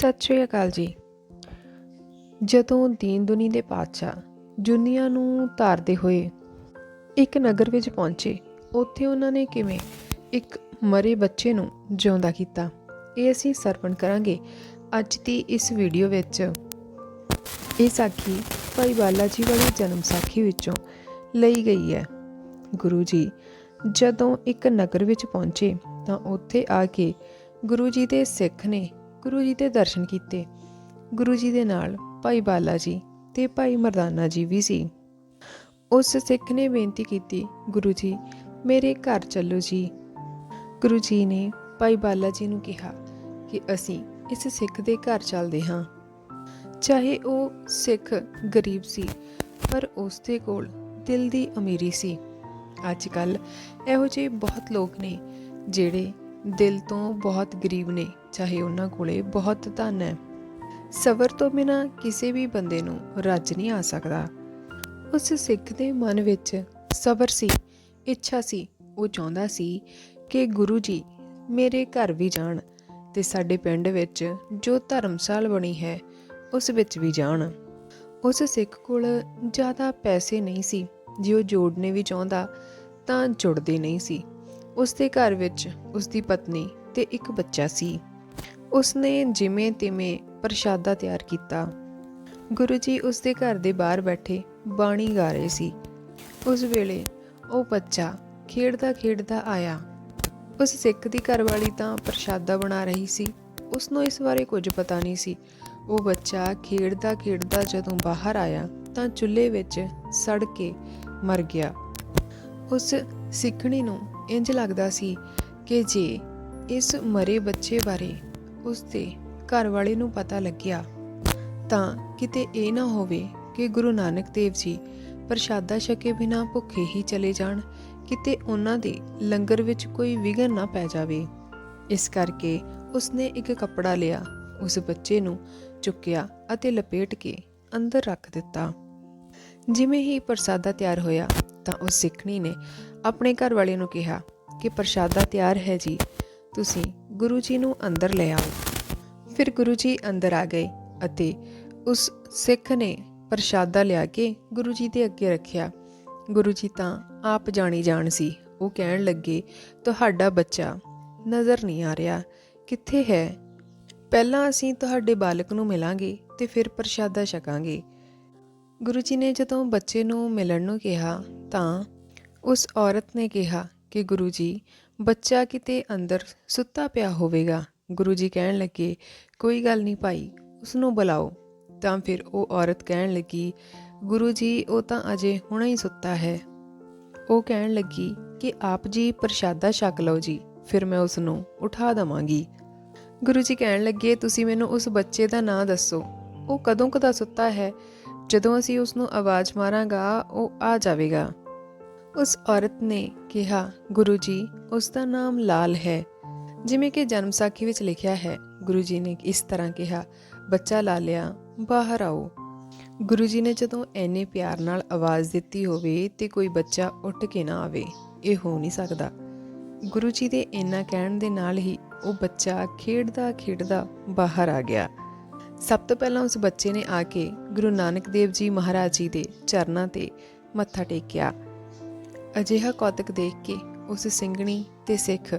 ਸਤਿ ਸ਼੍ਰੀ ਅਕਾਲ ਜੀ। ਜਦੋਂ ਦੀਨ ਦੁਨੀ ਦੇ ਪਾਤਸ਼ਾਹ ਜੁਨੀਆਂ ਨੂੰ ਤਾਰਦੇ ਹੋਏ ਇੱਕ ਨਗਰ ਵਿੱਚ ਪਹੁੰਚੇ, ਉੱਥੇ ਉਹਨਾਂ ਨੇ ਕਿਵੇਂ ਇੱਕ ਮਰੇ ਬੱਚੇ ਨੂੰ ਜਿਉਂਦਾ ਕੀਤਾ, ਇਹ ਅਸੀਂ ਸਰਵਣ ਕਰਾਂਗੇ ਅੱਜ ਦੀ ਇਸ ਵੀਡੀਓ ਵਿੱਚ। ਇਹ ਸਾਖੀ ਭਾਈ ਬਾਲਾ ਜੀ ਵਾਲੀ ਜਨਮ ਸਾਖੀ ਵਿੱਚੋਂ ਲਈ ਗਈ ਹੈ। ਗੁਰੂ ਜੀ, ਜਦੋਂ ਇੱਕ ਨਗਰ ਵਿੱਚ ਪਹੁੰਚੇ ਤਾਂ ਉੱਥੇ ਆ ਕੇ ਗੁਰੂ ਜੀ ਦੇ ਸਿੱਖ ਨੇ ਗੁਰੂ ਜੀ ਦੇ ਦਰਸ਼ਨ ਕੀਤੇ। ਗੁਰੂ ਜੀ ਦੇ ਨਾਲ ਭਾਈ ਬਾਲਾ ਜੀ ਤੇ ਭਾਈ ਮਰਦਾਨਾ ਜੀ ਵੀ ਸੀ। ਉਸ ਸਿੱਖ ਨੇ ਬੇਨਤੀ ਕੀਤੀ, ਗੁਰੂ ਜੀ, ਮੇਰੇ ਘਰ ਚੱਲੋ ਜੀ। ਗੁਰੂ ਜੀ ਨੇ ਭਾਈ ਬਾਲਾ ਜੀ ਨੂੰ ਕਿਹਾ ਕਿ ਅਸੀਂ ਇਸ ਸਿੱਖ ਦੇ ਘਰ ਚੱਲਦੇ ਹਾਂ। ਚਾਹੇ ਉਹ ਸਿੱਖ, ਗਰੀਬ ਸੀ, ਪਰ ਉਸ ਦੇ ਕੋਲ ਦਿਲ ਦੀ ਅਮੀਰੀ ਸੀ। ਅੱਜ ਕੱਲ ਇਹੋ ਜਿਹੇ ਬਹੁਤ ਲੋਕ ਨੇ ਜਿਹੜੇ ਦਿਲ ਤੋਂ ਬਹੁਤ ਗਰੀਬ ਨੇ, ਚਾਹੇ ਉਹਨਾਂ ਕੋਲੇ ਬਹੁਤ ਧਨ ਹੈ। ਸਬਰ ਤੋਂ ਬਿਨਾ ਕਿਸੇ ਵੀ ਬੰਦੇ ਨੂੰ ਰੱਜ ਨਹੀਂ ਆ ਸਕਦਾ। ਉਸ ਸਿੱਖ ਦੇ ਮਨ ਵਿੱਚ ਸਬਰ ਸੀ, ਇੱਛਾ ਸੀ, ਉਹ ਚਾਹੁੰਦਾ ਸੀ ਕਿ ਗੁਰੂ ਜੀ ਮੇਰੇ ਘਰ ਵੀ ਜਾਣ ਤੇ ਸਾਡੇ ਪਿੰਡ ਵਿੱਚ ਜੋ ਧਰਮਸਾਲ ਬਣੀ ਹੈ, ਉਸ ਵਿੱਚ ਵੀ ਜਾਣ। ਉਸ ਸਿੱਖ ਕੋਲ ਜ਼ਿਆਦਾ ਪੈਸੇ ਨਹੀਂ ਸੀ, ਜੇ ਉਹ ਜੋੜਨੇ ਵੀ ਚਾਹੁੰਦਾ ਤਾਂ ਜੁੜਦੇ ਨਹੀਂ ਸੀ। ਉਸ ਦੇ ਘਰ ਵਿੱਚ ਉਸ ਦੀ ਪਤਨੀ ਤੇ ਇੱਕ ਬੱਚਾ ਸੀ। ਉਸਨੇ ਜਿਵੇਂ ਤਿਵੇਂ ਪ੍ਰਸ਼ਾਦਾ ਤਿਆਰ ਕੀਤਾ। ਗੁਰੂ ਜੀ ਉਸ ਦੇ ਘਰ ਦੇ ਬਾਹਰ ਬੈਠੇ ਬਾਣੀ ਗਾ ਰਹੇ ਸੀ। ਉਸ ਵੇਲੇ ਉਹ ਬੱਚਾ ਖੇਡਦਾ ਖੇਡਦਾ ਆਇਆ। ਉਸ ਸਿੱਖ ਦੀ ਘਰਵਾਲੀ ਤਾਂ ਪ੍ਰਸ਼ਾਦਾ ਬਣਾ ਰਹੀ ਸੀ। ਉਸ ਨੂੰ ਇਸ ਬਾਰੇ ਕੁਝ ਪਤਾ ਨਹੀਂ ਸੀ। ਉਹ ਬੱਚਾ ਖੇਡਦਾ ਖੇਡਦਾ ਜਦੋਂ ਬਾਹਰ ਆਇਆ ਤਾਂ ਚੁੱਲ੍ਹੇ ਵਿੱਚ ਸੜ ਕੇ ਮਰ ਗਿਆ। ਉਸ ਸਿੱਖਣੀ ਨੂੰ ਇੰਜ ਲੱਗਦਾ ਸੀ ਕਿ ਜੇ ਇਸ ਮਰੇ ਬੱਚੇ ਬਾਰੇ ਉਸ ਦੇ ਘਰ ਵਾਲੇ ਨੂੰ ਪਤਾ ਲੱਗਿਆ, ਤਾਂ ਕਿਤੇ ਇਹ ਨਾ ਹੋਵੇ ਕਿ ਗੁਰੂ ਨਾਨਕ ਦੇਵ ਜੀ ਪ੍ਰਸ਼ਾਦਾ ਛਕੇ ਬਿਨਾ ਭੁੱਖੇ ਹੀ ਚਲੇ ਜਾਣ, ਕਿਤੇ ਉਹਨਾਂ ਦੇ ਲੰਗਰ ਵਿੱਚ ਕੋਈ ਵਿਘਨ ਨਾ ਪੈ ਜਾਵੇ। ਇਸ ਕਰਕੇ ਉਸਨੇ ਇੱਕ ਕੱਪੜਾ ਲਿਆ, ਉਸ ਬੱਚੇ ਨੂੰ ਚੁੱਕਿਆ ਅਤੇ ਲਪੇਟ ਕੇ ਅੰਦਰ ਰੱਖ ਦਿੱਤਾ। ਜਿਵੇਂ ਹੀ ਪ੍ਰਸਾਦਾ ਤਿਆਰ ਹੋਇਆ, ਤਾਂ ਉਸ ਸਿੱਖਣੀ ਨੇ ਆਪਣੇ ਘਰ ਵਾਲੇ ਨੂੰ ਕਿਹਾ ਕਿ ਪ੍ਰਸ਼ਾਦਾ ਤਿਆਰ ਹੈ ਜੀ, ਤੁਸੀਂ ਗੁਰੂ ਜੀ ਨੂੰ ਅੰਦਰ ਲੈ ਆਓ। ਫਿਰ ਗੁਰੂ ਜੀ ਅੰਦਰ ਆ ਗਏ ਅਤੇ ਉਸ ਸਿੱਖ ਨੇ ਪ੍ਰਸ਼ਾਦਾ ਲਿਆ ਕੇ ਗੁਰੂ ਜੀ ਦੇ ਅੱਗੇ ਰੱਖਿਆ। ਗੁਰੂ ਜੀ ਤਾਂ ਆਪ ਜਾਣੀ ਜਾਣ ਸੀ। ਉਹ ਕਹਿਣ ਲੱਗੇ, ਤੁਹਾਡਾ ਬੱਚਾ ਨਜ਼ਰ ਨਹੀਂ ਆ ਰਿਹਾ। ਕਿੱਥੇ ਹੈ? ਪਹਿਲਾਂ ਅਸੀਂ ਤੁਹਾਡੇ ਬਾਲਕ ਨੂੰ ਮਿਲਾਂਗੇ ਤੇ ਫਿਰ ਪ੍ਰਸ਼ਾਦਾ ਛਕਾਂਗੇ। ਗੁਰੂ ਜੀ ਨੇ ਜਦੋਂ ਬੱਚੇ ਨੂੰ ਮਿਲਣ ਨੂੰ ਕਿਹਾ ਤਾਂ ਉਸ ਔਰਤ ਨੇ ਕਿਹਾ ਕਿ ਗੁਰੂ ਜੀ, ਬੱਚਾ ਕਿਤੇ ਅੰਦਰ ਸੁੱਤਾ ਪਿਆ ਹੋਵੇਗਾ। ਗੁਰੂ ਜੀ ਕਹਿਣ ਲੱਗੇ, ਕੋਈ ਗੱਲ ਨਹੀਂ ਭਾਈ ਉਸ ਨੂੰ ਬੁਲਾਓ। ਤਾਂ ਫਿਰ ਉਹ ਔਰਤ ਕਹਿਣ ਲੱਗੀ, ਗੁਰੂ ਜੀ, ਉਹ ਤਾਂ ਅਜੇ ਹੁਣੇ ਹੀ ਸੁੱਤਾ ਹੈ। ਉਹ ਕਹਿਣ ਲੱਗੀ ਕਿ, ਆਪ ਜੀ ਪ੍ਰਸ਼ਾਦਾ ਛਕ ਲਓ ਜੀ, ਫਿਰ ਮੈਂ ਉਸ ਨੂੰ ਉਠਾ ਦਵਾਂਗੀ। ਗੁਰੂ ਜੀ ਕਹਿਣ ਲੱਗੇ, ਤੁਸੀਂ ਮੈਨੂੰ ਉਸ ਬੱਚੇ ਦਾ ਨਾਂ ਦੱਸੋ। ਉਹ ਕਦੋਂ ਕਦਾ ਸੁੱਤਾ ਹੈ? ਜਦੋਂ ਅਸੀਂ ਉਸ ਨੂੰ ਆਵਾਜ਼ ਮਾਰਾਂਗਾ, ਉਹ ਆ ਜਾਵੇਗਾ। ਉਸ ਔਰਤ ਨੇ ਕਿਹਾ, ਗੁਰੂ ਜੀ, ਉਸ ਦਾ ਨਾਮ ਲਾਲ ਹੈ। ਜਿਵੇਂ ਕਿ ਜਨਮ ਸਾਖੀ ਵਿੱਚ ਲਿਖਿਆ ਹੈ, ਗੁਰੂ ਜੀ ਨੇ ਇਸ ਤਰ੍ਹਾਂ ਕਿਹਾ, ਬੱਚਾ ਲਾਲਿਆ, ਬਾਹਰ ਆਓ। ਗੁਰੂ ਜੀ ਨੇ ਜਦੋਂ ਐਨੇ ਪਿਆਰ ਨਾਲ ਆਵਾਜ਼ ਦਿੱਤੀ ਹੋਵੇ ਤੇ ਕੋਈ ਬੱਚਾ ਉੱਠ ਕੇ ਨਾ ਆਵੇ, ਇਹ ਹੋ ਨਹੀਂ ਸਕਦਾ। ਗੁਰੂ ਜੀ ਦੇ ਇੰਨਾ ਕਹਿਣ ਦੇ ਨਾਲ ਹੀ ਉਹ ਬੱਚਾ ਖੇਡਦਾ ਖੇਡਦਾ ਬਾਹਰ ਆ ਗਿਆ। ਸਭ ਤੋਂ ਪਹਿਲਾਂ ਉਸ ਬੱਚੇ ਨੇ ਆ ਕੇ ਗੁਰੂ ਨਾਨਕ ਦੇਵ ਜੀ ਮਹਾਰਾਜ ਜੀ ਦੇ ਚਰਨਾਂ ਤੇ ਮੱਥਾ ਟੇਕਿਆ। ਅਜਿਹਾ ਕੌਤਕ ਦੇਖ ਕੇ ਉਸ ਸਿੰਘਣੀ ਤੇ ਸਿੱਖ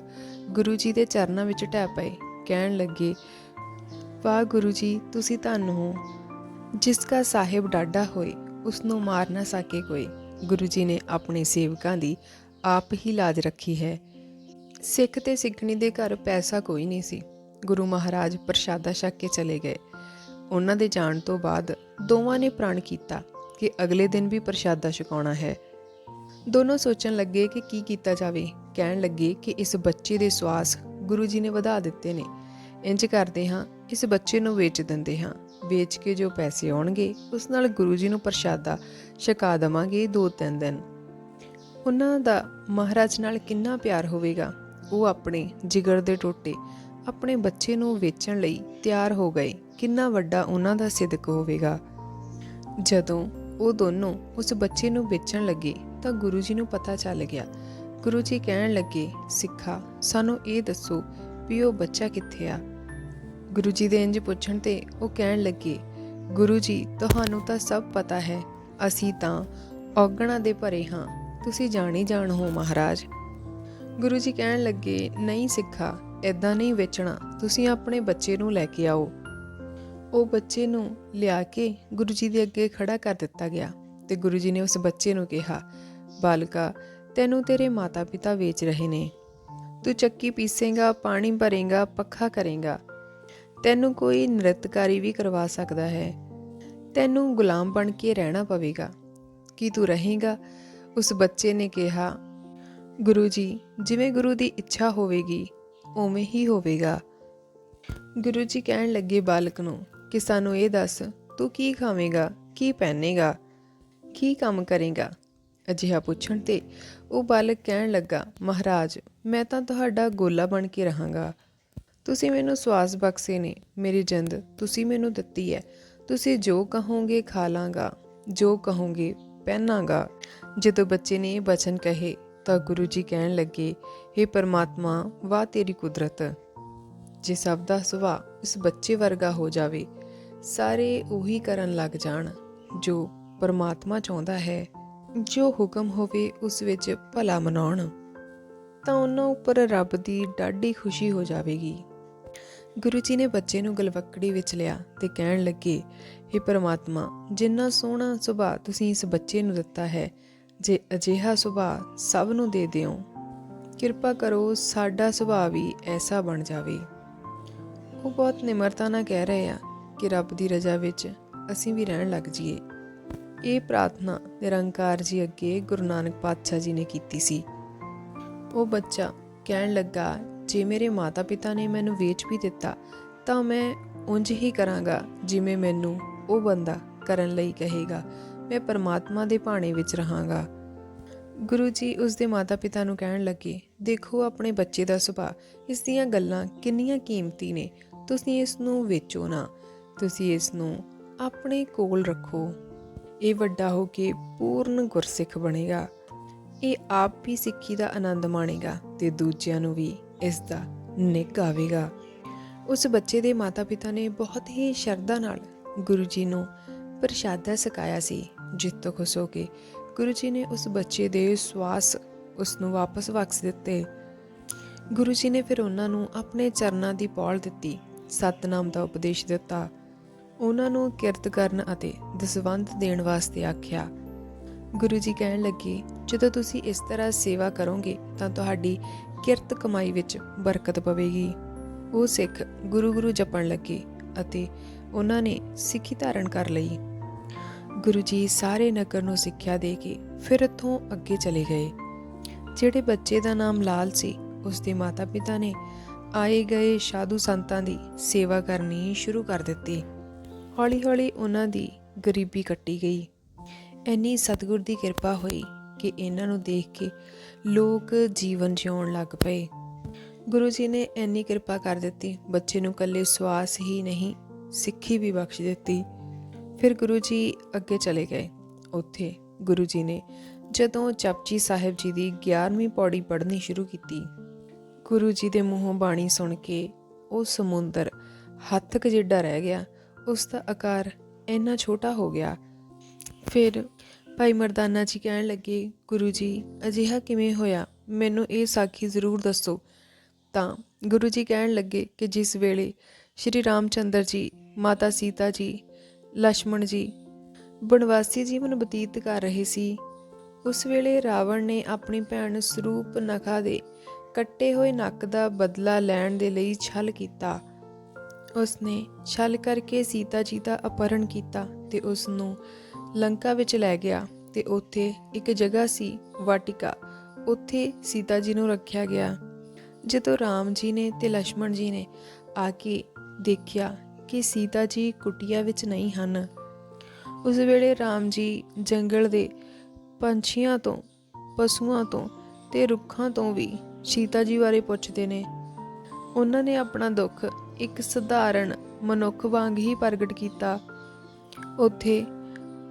ਗੁਰੂ ਜੀ ਦੇ ਚਰਨਾਂ ਵਿੱਚ ਟਹਿ ਪਏ, ਕਹਿਣ ਲੱਗੇ, ਵਾਹ ਗੁਰੂ ਜੀ, ਤੁਸੀਂ ਧੰਨ ਹੋ। ਜਿਸ ਦਾ ਸਾਹਿਬ ਡਾਡਾ ਹੋਏ, ਉਸ ਨੂੰ ਮਾਰ ਨਾ ਸਕੇ ਕੋਈ। ਗੁਰੂ ਜੀ ਨੇ ਆਪਣੇ ਸੇਵਕਾਂ ਦੀ ਆਪ ਹੀ ਲਾਜ ਰੱਖੀ ਹੈ। ਸਿੱਖ ਤੇ ਸਿੱਖਣੀ ਦੇ ਘਰ ਪੈਸਾ ਕੋਈ ਨਹੀਂ ਸੀ। ਗੁਰੂ ਮਹਾਰਾਜ ਪ੍ਰਸ਼ਾਦਾ ਛਕ ਕੇ ਚਲੇ ਗਏ। ਉਹਨਾਂ ਦੇ ਜਾਣ ਤੋਂ ਬਾਅਦ ਦੋਵਾਂ ਨੇ ਪ੍ਰਣ ਕੀਤਾ ਕਿ ਅਗਲੇ ਦਿਨ ਵੀ ਪ੍ਰਸ਼ਾਦਾ ਛਕਾਉਣਾ ਹੈ। ਦੋਨੋਂ ਸੋਚਣ ਲੱਗੇ ਕਿ ਕੀ ਕੀਤਾ ਜਾਵੇ। ਕਹਿਣ ਲੱਗੇ ਕਿ ਇਸ ਬੱਚੇ ਦੇ ਸਵਾਸ ਗੁਰੂ ਜੀ ਨੇ ਵਧਾ ਦਿੱਤੇ ਨੇ। ਇੰਜ ਕਰਦੇ ਹਾਂ, ਇਸ ਬੱਚੇ ਨੂੰ ਵੇਚ ਦਿੰਦੇ ਹਾਂ। ਵੇਚ ਕੇ ਜੋ ਪੈਸੇ ਆਉਣਗੇ, ਉਸ ਨਾਲ ਗੁਰੂ ਜੀ ਨੂੰ ਪ੍ਰਸ਼ਾਦਾ ਛਕਾ ਦਵਾਂਗੇ ਦੋ ਤਿੰਨ ਦਿਨ। ਉਹਨਾਂ ਦਾ ਮਹਾਰਾਜ ਨਾਲ ਕਿੰਨਾ ਪਿਆਰ ਹੋਵੇਗਾ। ਉਹ ਆਪਣੇ ਜਿਗਰ ਦੇ ਟੋਟੇ, ਆਪਣੇ ਬੱਚੇ ਨੂੰ ਵੇਚਣ ਲਈ ਤਿਆਰ ਹੋ ਗਏ। ਕਿੰਨਾ ਵੱਡਾ ਉਹਨਾਂ ਦਾ ਸਿਦਕ ਹੋਵੇਗਾ। ਜਦੋਂ ਉਹ ਦੋਨੋਂ ਉਸ ਬੱਚੇ ਨੂੰ ਵੇਚਣ ਲੱਗੇ ਤਾਂ ਗੁਰੂ ਜੀ ਨੂੰ ਪਤਾ ਚੱਲ ਗਿਆ। ਗੁਰੂ ਜੀ ਕਹਿਣ ਲੱਗੇ, ਸਿੱਖਾ, ਸਾਨੂੰ ਇਹ ਦੱਸੋ ਵੀ ਉਹ ਬੱਚਾ ਕਿੱਥੇ ਆ? ਗੁਰੂ ਜੀ ਦੇ ਇੰਜ ਪੁੱਛਣ ਤੇ ਉਹ ਕਹਿਣ ਲੱਗੇ, ਗੁਰੂ ਜੀ, ਤੁਹਾਨੂੰ ਤਾਂ ਸਭ ਪਤਾ ਹੈ, ਅਸੀਂ ਤਾਂ ਔਗਣਾ ਦੇ ਭਰੇ ਹਾਂ। ਤੁਸੀਂ ਜਾਣੀ ਜਾਣ ਹੋ, ਮਹਾਰਾਜ। ਗੁਰੂ ਜੀ ਕਹਿਣ ਲੱਗੇ, ਨਹੀਂ ਸਿੱਖਾ ਐਦਾਂ ਨਹੀਂ ਵੇਚਣਾ। ਤੁਸੀਂ ਆਪਣੇ ਬੱਚੇ ਨੂੰ ਲੈ ਕੇ ਆਓ। ਉਹ ਬੱਚੇ ਨੂੰ ਲਿਆ ਕੇ ਗੁਰੂ ਜੀ ਦੇ ਅੱਗੇ ਖੜਾ ਕਰ ਦਿੱਤਾ ਗਿਆ ਤੇ ਗੁਰੂ ਜੀ ਨੇ ਉਸ ਬੱਚੇ ਨੂੰ ਕਿਹਾ ਬਾਲਕਾ, ਤੈਨੂੰ ਤੇਰੇ ਮਾਤਾ-ਪਿਤਾ ਵੇਚ ਰਹੇ ਨੇ। ਤੂੰ ਚੱਕੀ ਪੀਸੇਗਾ, ਪਾਣੀ ਭਰੇਗਾ, ਪੱਖਾ ਕਰੇਗਾ। ਤੈਨੂੰ ਕੋਈ ਨ੍ਰਿਤਕਾਰੀ ਵੀ ਕਰਵਾ ਸਕਦਾ ਹੈ। ਤੈਨੂੰ ਗੁਲਾਮ ਬਣ ਕੇ ਰਹਿਣਾ ਪਵੇਗਾ। ਕੀ ਤੂੰ ਰਹੇਗਾ? ਉਸ ਬੱਚੇ ਨੇ ਕਿਹਾ, ਗੁਰੂ ਜੀ, ਜਿਵੇਂ ਗੁਰੂ ਦੀ ਇੱਛਾ ਹੋਵੇਗੀ, ਉਵੇਂ ਹੀ ਹੋਵੇਗਾ। ਗੁਰੂ ਜੀ ਕਹਿਣ ਲੱਗੇ ਬਾਲਕ ਨੂੰ, ਕਿ ਸਾਨੂੰ ਇਹ ਦੱਸ, ਤੂੰ ਕੀ ਖਾਵੇਂਗਾ, ਕੀ ਪਹਿਨੇਗਾ, ਕੀ ਕੰਮ ਕਰੇਗਾ? ਅਜਿਹਾ ਪੁੱਛਣ ਤੇ ਉਹ ਬਾਲਕ ਕਹਿਣ ਲੱਗਾ, ਮਹਾਰਾਜ, ਮੈਂ ਤਾਂ ਤੁਹਾਡਾ ਗੋਲਾ ਬਣ ਕੇ ਰਹਾਂਗਾ। ਤੁਸੀਂ ਮੈਨੂੰ ਸਵਾਸ ਬਖਸ਼ੇ ਨੇ, ਮੇਰੀ ਜਿੰਦ, ਤੁਸੀਂ ਮੈਨੂੰ ਦਿੱਤੀ ਹੈ। ਤੁਸੀਂ ਜੋ ਕਹੋਗੇ ਖਾ ਲਾਂਗਾ, ਜੋ ਕਹੋਗੇ ਪਹਿਨਾਂਗਾ। ਜਦੋਂ ਬੱਚੇ ਨੇ ਇਹ ਬਚਨ ਕਹੇ, ਤਾਂ ਗੁਰੂ ਜੀ ਕਹਿਣ ਲੱਗੇ हे ਪਰਮਾਤਮਾ, ਵਾਹ ਤੇਰੀ ਕੁਦਰਤ। ਜੇ ਸਭ ਦਾ ਸੁਭਾਅ ਇਸ ਬੱਚੇ ਵਰਗਾ ਹੋ ਜਾਵੇ, ਸਾਰੇ ਉਹੀ ਕਰਨ ਲੱਗ ਜਾਣ, ਜੋ ਪਰਮਾਤਮਾ ਚਾਹੁੰਦਾ ਹੈ। ਜੋ ਹੁਕਮ ਹੋਵੇ ਉਸ ਵਿੱਚ ਭਲਾ ਮਨਾਉਣ, ਤਾਂ ਉਹਨਾਂ ਉੱਪਰ ਰੱਬ ਦੀ ਡਾਢੀ ਖੁਸ਼ੀ ਹੋ ਜਾਵੇਗੀ। ਗੁਰੂ ਜੀ ਨੇ ਬੱਚੇ ਨੂੰ ਗਲਵੱਕੜੀ ਵਿੱਚ ਲਿਆ ਤੇ ਕਹਿਣ ਲੱਗੇ हे ਪਰਮਾਤਮਾ, ਜਿੰਨਾ ਸੋਹਣਾ ਸੁਭਾਅ ਤੁਸੀਂ ਇਸ ਬੱਚੇ ਨੂੰ ਦਿੱਤਾ ਹੈ, ਜੇ ਅਜਿਹਾ ਸੁਭਾਅ ਸਭ ਨੂੰ ਦੇ ਦਿਓ, ਕਿਰਪਾ ਕਰੋ ਸਾਡਾ ਸੁਭਾਅ ਵੀ ਐਸਾ ਬਣ ਜਾਵੇ। ਉਹ ਬਹੁਤ ਨਿਮਰਤਾ ਨਾਲ ਕਹਿ ਰਹੇ ਆ ਕਿ ਰੱਬ ਦੀ ਰਜ਼ਾ ਵਿੱਚ ਅਸੀਂ ਵੀ ਰਹਿਣ ਲੱਗ ਜਾਈਏ। ਇਹ ਪ੍ਰਾਰਥਨਾ ਨਿਰੰਕਾਰ ਜੀ ਅੱਗੇ ਗੁਰੂ ਨਾਨਕ ਪਾਤਸ਼ਾਹ ਜੀ ਨੇ ਕੀਤੀ ਸੀ। ਉਹ ਬੱਚਾ ਕਹਿਣ ਲੱਗਾ, ਜੇ ਮੇਰੇ ਮਾਤਾ-ਪਿਤਾ ਨੇ ਮੈਨੂੰ ਵੇਚ ਵੀ ਦਿੱਤਾ, ਤਾਂ ਮੈਂ ਉਂਝ ਹੀ ਕਰਾਂਗਾ ਜਿਵੇਂ ਮੈਨੂੰ ਉਹ ਬੰਦਾ ਕਰਨ ਲਈ ਕਹੇਗਾ। ਮੈਂ ਪਰਮਾਤਮਾ ਦੇ ਭਾਣੇ ਵਿੱਚ ਰਹਾਂਗਾ। ਗੁਰੂ ਜੀ ਉਸ ਦੇ ਮਾਤਾ-ਪਿਤਾ ਨੂੰ ਕਹਿਣ ਲੱਗੇ, ਦੇਖੋ ਆਪਣੇ ਬੱਚੇ ਦਾ ਸੁਭਾਅ, ਇਸ ਦੀਆਂ ਗੱਲਾਂ ਕਿੰਨੀਆਂ ਕੀਮਤੀ ਨੇ। ਤੁਸੀਂ ਇਸ ਨੂੰ ਵੇਚੋ ਨਾ। ਤੁਸੀਂ ਇਸ ਨੂੰ ਆਪਣੇ ਕੋਲ ਰੱਖੋ। ਇਹ ਵੱਡਾ ਹੋ ਕੇ ਪੂਰਨ ਗੁਰਸਿੱਖ ਬਣੇਗਾ। ਇਹ ਆਪ ਵੀ ਸਿੱਖੀ ਦਾ ਆਨੰਦ ਮਾਣੇਗਾ ਤੇ ਦੂਜਿਆਂ ਨੂੰ ਵੀ ਇਸ ਦਾ ਨਿੱਘ ਆਵੇਗਾ। ਉਸ ਬੱਚੇ ਦੇ ਮਾਤਾ-ਪਿਤਾ ਨੇ ਬਹੁਤ ਹੀ ਸ਼ਰਧਾ ਨਾਲ ਗੁਰੂ ਜੀ ਨੂੰ ਪ੍ਰਸ਼ਾਦਾ ਸਕਾਇਆ ਸੀ, ਜਿਸ ਖੁਸ਼ ਹੋ ਕੇ ਗੁਰੂ ਜੀ ਨੇ ਉਸ ਬੱਚੇ ਦੇ ਸਵਾਸ ਉਸ ਨੂੰ ਵਾਪਸ ਬਖਸ਼ ਦਿੱਤੇ। ਗੁਰੂ ਜੀ ਨੇ ਫਿਰ ਉਹਨਾਂ ਨੂੰ ਆਪਣੇ ਚਰਨਾਂ ਦੀ ਪੌਲ ਦਿੱਤੀ, ਸਤਨਾਮ ਦਾ ਉਪਦੇਸ਼ ਦਿੱਤਾ ਉਹਨਾਂ ਨੂੰ ਕਿਰਤ ਕਰਨ ਅਤੇ ਦਸਵੰਧ ਦੇਣ ਵਾਸਤੇ ਆਖਿਆ। ਗੁਰੂ ਜੀ ਕਹਿਣ ਲੱਗੇ, ਜਦੋਂ ਤੁਸੀਂ ਇਸ ਤਰ੍ਹਾਂ ਸੇਵਾ ਕਰੋਗੇ, ਤਾਂ ਤੁਹਾਡੀ ਕਿਰਤ ਕਮਾਈ ਵਿੱਚ ਬਰਕਤ ਪਵੇਗੀ। ਉਹ ਸਿੱਖ ਗੁਰੂ ਗੁਰੂ ਜਪਣ ਲੱਗੇ ਅਤੇ ਉਹਨਾਂ ਨੇ ਸਿੱਖੀ ਧਾਰਨ ਕਰ ਲਈ। ਗੁਰੂ ਜੀ ਸਾਰੇ ਨਗਰ ਨੂੰ ਸਿੱਖਿਆ ਦੇ ਕੇ ਫਿਰ ਇੱਥੋਂ ਅੱਗੇ ਚਲੇ ਗਏ। ਜਿਹੜੇ ਬੱਚੇ ਦਾ ਨਾਮ ਲਾਲ ਸੀ, ਉਸ ਦੇ ਮਾਤਾ-ਪਿਤਾ ਨੇ ਆਏ ਗਏ ਸਾਧੂ ਸੰਤਾਂ ਦੀ ਸੇਵਾ ਕਰਨੀ ਸ਼ੁਰੂ ਕਰ ਦਿੱਤੀ। ਹੌਲੀ-ਹੌਲੀ ਉਹਨਾਂ ਦੀ ਗਰੀਬੀ ਕੱਟੀ ਗਈ। ਇੰਨੀ ਸਤਿਗੁਰ ਦੀ ਕਿਰਪਾ ਹੋਈ ਕਿ ਇਹਨਾਂ ਨੂੰ ਦੇਖ ਕੇ ਲੋਕ ਜੀਵਨ ਜਿਉਣ ਲੱਗ ਪਏ। ਗੁਰੂ ਜੀ ਨੇ ਇੰਨੀ ਕਿਰਪਾ ਕਰ ਦਿੱਤੀ, ਬੱਚੇ ਨੂੰ ਕੱਲੇ ਸਵਾਸ ਹੀ ਨਹੀਂ, ਸਿੱਖੀ ਵੀ ਬਖਸ਼ ਦਿੱਤੀ। ਫਿਰ ਗੁਰੂ ਜੀ ਅੱਗੇ ਚਲੇ ਗਏ। ਉੱਥੇ ਗੁਰੂ ਜੀ ਨੇ ਜਦੋਂ ਜਪਜੀ ਸਾਹਿਬ ਜੀ ਦੀ 11ਵੀਂ ਪੌੜੀ ਪੜ੍ਹਨੀ ਸ਼ੁਰੂ ਕੀਤੀ, ਗੁਰੂ ਜੀ ਦੇ ਮੂੰਹੋਂ ਬਾਣੀ ਸੁਣ ਕੇ ਉਹ ਸਮੁੰਦਰ ਹੱਥ ਕੁ ਜਿੱਡਾ ਰਹਿ ਗਿਆ। ਉਸ ਦਾ ਆਕਾਰ ਇੰਨਾ ਛੋਟਾ ਹੋ ਗਿਆ। ਫਿਰ ਭਾਈ ਮਰਦਾਨਾ ਜੀ ਕਹਿਣ ਲੱਗੇ, ਗੁਰੂ ਜੀ, ਅਜਿਹਾ ਕਿਵੇਂ ਹੋਇਆ? ਮੈਨੂੰ ਇਹ ਸਾਖੀ ਜ਼ਰੂਰ ਦੱਸੋ। ਤਾਂ ਗੁਰੂ ਜੀ ਕਹਿਣ ਲੱਗੇ ਕਿ ਜਿਸ ਵੇਲੇ ਸ਼੍ਰੀ ਰਾਮਚੰਦਰ ਜੀ, ਮਾਤਾ ਸੀਤਾ ਜੀ ਲక్ష్మణ ਜੀ, ਬਨਵਾਸੀ ਜੀਵਨ ਬਤੀਤ ਕਰ ਰਹੇ ਸੀ, ਉਸ ਵੇਲੇ ਰਾਵਣ ਨੇ ਆਪਣੀ ਭੈਣ ਸਰੂਪ ਨਖਾ ਦੇ ਕੱਟੇ ਹੋਏ ਨੱਕ ਦਾ ਬਦਲਾ ਲੈਣ ਦੇ ਲਈ ਛਲ ਕੀਤਾ। ਉਸਨੇ ਛਲ ਕਰਕੇ ਸੀਤਾ ਜੀ ਦਾ ਅਪਹਰਣ ਕੀਤਾ ਤੇ ਉਸ ਨੂੰ ਲੰਕਾ ਵਿੱਚ ਲੈ ਗਿਆ ਤੇ ਉੱਥੇ ਇੱਕ ਜਗ੍ਹਾ ਸੀ, ਵਾਟਿਕਾ। ਉੱਥੇ ਸੀਤਾ ਜੀ ਨੂੰ ਰੱਖਿਆ ਗਿਆ। ਜਦੋਂ ਰਾਮ ਜੀ ਨੇ ਤੇ ਲక్ష్మణ ਜੀ ਨੇ ਆ ਕੇ ਦੇਖਿਆ ਕਿ ਸੀਤਾ ਜੀ ਕੁਟਿਆ ਵਿੱਚ ਨਹੀਂ ਹਨ, ਉਸ ਵੇਲੇ ਰਾਮ ਜੀ ਜੰਗਲ ਦੇ ਪੰਛੀਆਂ ਤੋਂ, ਪਸ਼ੂਆਂ ਤੋਂ ਤੇ ਰੁੱਖਾਂ ਤੋਂ ਵੀ ਸੀਤਾ ਜੀ ਬਾਰੇ ਪੁੱਛਦੇ ਨੇ। ਉਹਨਾਂ ਨੇ ਆਪਣਾ ਦੁੱਖ ਇੱਕ ਸਧਾਰਨ ਮਨੁੱਖ ਵਾਂਗ ਹੀ ਪ੍ਰਗਟ ਕੀਤਾ। ਉੱਥੇ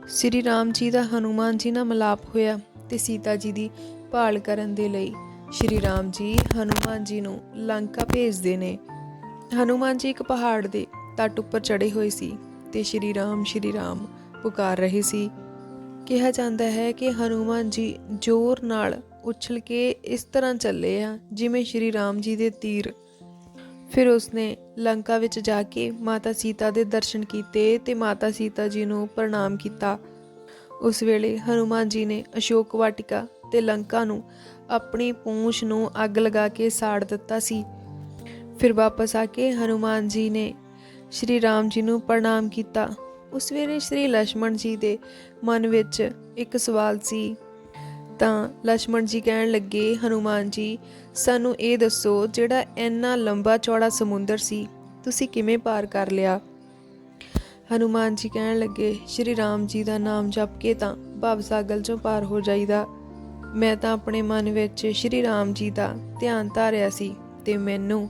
ਸ੍ਰੀ ਰਾਮ ਜੀ ਦਾ ਹਨੂਮਾਨ ਜੀ ਨਾਲ ਮਿਲਾਪ ਹੋਇਆ ਤੇ ਸੀਤਾ ਜੀ ਦੀ ਭਾਲ ਕਰਨ ਦੇ ਲਈ ਸ਼੍ਰੀ ਰਾਮ ਜੀ ਹਨੂਮਾਨ ਜੀ ਨੂੰ ਲੰਕਾ ਭੇਜਦੇ ਨੇ। ਹਨੂਮਾਨ ਜੀ ਇੱਕ ਪਹਾੜ ਦੇ ਤੱਟ ਉੱਪਰ ਚੜੇ ਹੋਏ ਸੀ ਤੇ ਸ਼੍ਰੀ ਰਾਮ ਸ਼੍ਰੀ ਰਾਮ ਪੁਕਾਰ ਰਹੇ ਸੀ। ਕਿਹਾ ਜਾਂਦਾ ਹੈ ਕਿ ਹਨੂਮਾਨ ਜੀ ਜ਼ੋਰ ਨਾਲ ਉਛਲ ਕੇ ਇਸ ਤਰ੍ਹਾਂ ਚੱਲੇ ਆ ਜਿਵੇਂ ਸ਼੍ਰੀ ਰਾਮ ਜੀ ਦੇ ਤੀਰ ਫਿਰ ਉਸਨੇ ਲੰਕਾ ਵਿੱਚ ਜਾ ਕੇ ਮਾਤਾ ਸੀਤਾ ਦੇ ਦਰਸ਼ਨ ਕੀਤੇ ਤੇ ਮਾਤਾ ਸੀਤਾ ਜੀ ਨੂੰ ਪ੍ਰਣਾਮ ਕੀਤਾ। ਉਸ ਵੇਲੇ ਹਨੂਮਾਨ ਜੀ ਨੇ ਅਸ਼ੋਕ ਵਾਟਿਕਾ ਤੇ ਲੰਕਾ ਨੂੰ ਆਪਣੀ ਪੂੰਛ ਨੂੰ ਅੱਗ ਲਗਾ ਕੇ ਸਾੜ ਦਿੱਤਾ ਸੀ। ਫਿਰ ਵਾਪਸ ਆ ਕੇ ਹਨੂਮਾਨ ਜੀ ਨੇ ਸ਼੍ਰੀ ਰਾਮ ਜੀ ਨੂੰ ਪ੍ਰਣਾਮ ਕੀਤਾ। ਉਸ ਵੇਲੇ ਸ਼੍ਰੀ ਲక్ష్మణ ਜੀ ਦੇ ਮਨ ਵਿੱਚ ਇੱਕ ਸਵਾਲ ਸੀ ਤਾਂ ਲక్ష్మణ ਜੀ ਕਹਿਣ ਲੱਗੇ, ਹਨੂਮਾਨ ਜੀ, ਸਾਨੂੰ ਇਹ ਦੱਸੋ, ਜਿਹੜਾ ਇੰਨਾ ਲੰਬਾ ਚੌੜਾ ਸਮੁੰਦਰ ਸੀ, ਤੁਸੀਂ ਕਿਵੇਂ ਪਾਰ ਕਰ ਲਿਆ? ਹਨੂਮਾਨ ਜੀ ਕਹਿਣ ਲੱਗੇ, ਸ਼੍ਰੀ ਰਾਮ ਜੀ ਦਾ ਨਾਮ ਜਪ ਕੇ ਤਾਂ ਭਵ ਸਾਗਲ ਚੋਂ ਪਾਰ ਹੋ ਜਾਈਦਾ। ਮੈਂ ਤਾਂ ਆਪਣੇ ਮਨ ਵਿੱਚ ਸ਼੍ਰੀ ਰਾਮ ਜੀ ਦਾ ਧਿਆਨ ਧਾਰਿਆ ਸੀ ਤੇ ਮੈਨੂੰ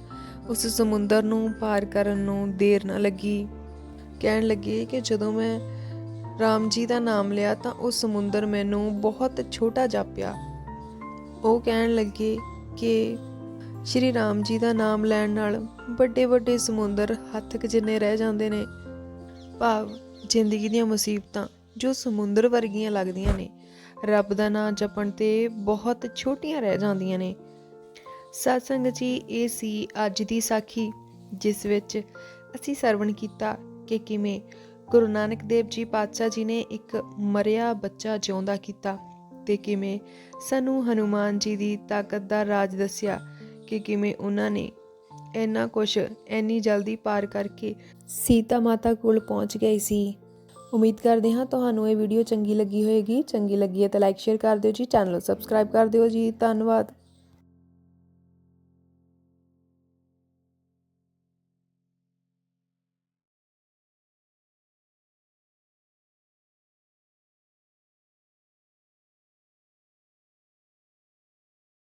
ਉਸ ਸਮੁੰਦਰ ਨੂੰ ਪਾਰ ਕਰਨ ਨੂੰ ਦੇਰ ਨਾ ਲੱਗੀ। ਕਹਿਣ ਲੱਗੇ ਕਿ ਜਦੋਂ ਮੈਂ ਰਾਮ ਜੀ ਦਾ ਨਾਮ ਲਿਆ ਤਾਂ ਉਹ ਸਮੁੰਦਰ ਮੈਨੂੰ ਬਹੁਤ ਛੋਟਾ ਜਾਪਿਆ। ਉਹ ਕਹਿਣ ਲੱਗੇ ਕਿ ਸ਼੍ਰੀ ਰਾਮ ਜੀ ਦਾ ਨਾਮ ਲੈਣ ਨਾਲ ਵੱਡੇ ਵੱਡੇ ਸਮੁੰਦਰ ਹੱਥ ਜਿੰਨੇ ਰਹਿ ਜਾਂਦੇ ਨੇ, ਭਾਵ ਜ਼ਿੰਦਗੀ ਦੀਆਂ ਮੁਸੀਬਤਾਂ ਜੋ ਸਮੁੰਦਰ ਵਰਗੀਆਂ ਲੱਗਦੀਆਂ ਨੇ, ਰੱਬ ਦਾ ਨਾਮ ਜਪਣ ਤੇ ਬਹੁਤ ਛੋਟੀਆਂ ਰਹਿ ਜਾਂਦੀਆਂ ਨੇ। ਸਤਸੰਗ ਜੀ, ਇਹ ਸੀ ਅੱਜ ਦੀ ਸਾਖੀ, ਜਿਸ ਵਿੱਚ ਅਸੀਂ ਸਰਵਣ ਕੀਤਾ ਕਿ ਕਿਵੇਂ ਗੁਰੂ ਨਾਨਕ ਦੇਵ ਜੀ ਪਾਤਸ਼ਾਹ ਜੀ ਨੇ ਇੱਕ ਮਰਿਆ ਬੱਚਾ ਜਿਉਂਦਾ ਕੀਤਾ ਤੇ ਕਿਵੇਂ ਸਾਨੂੰ ਹਨੂਮਾਨ ਜੀ ਦੀ ਤਾਕਤ ਦਾ ਰਾਜ ਦੱਸਿਆ ਕਿ ਕਿਵੇਂ ਉਹਨਾਂ ਨੇ ਇੰਨਾ ਕੁਛ ਇੰਨੀ ਜਲਦੀ ਪਾਰ ਕਰਕੇ ਸੀਤਾ ਮਾਤਾ ਕੋਲ ਪਹੁੰਚ ਗਈ ਸੀ। ਉਮੀਦ ਕਰਦੇ ਹਾਂ ਤੁਹਾਨੂੰ ਇਹ ਵੀਡੀਓ ਚੰਗੀ ਲੱਗੀ ਹੋਵੇਗੀ ਚੰਗੀ ਲੱਗੀ ਹੈ ਤਾਂ ਲਾਈਕ ਸ਼ੇਅਰ ਕਰ ਦਿਓ ਜੀ। ਚੈਨਲ ਨੂੰ ਸਬਸਕ੍ਰਾਈਬ ਕਰ ਦਿਓ ਜੀ। ਧੰਨਵਾਦ।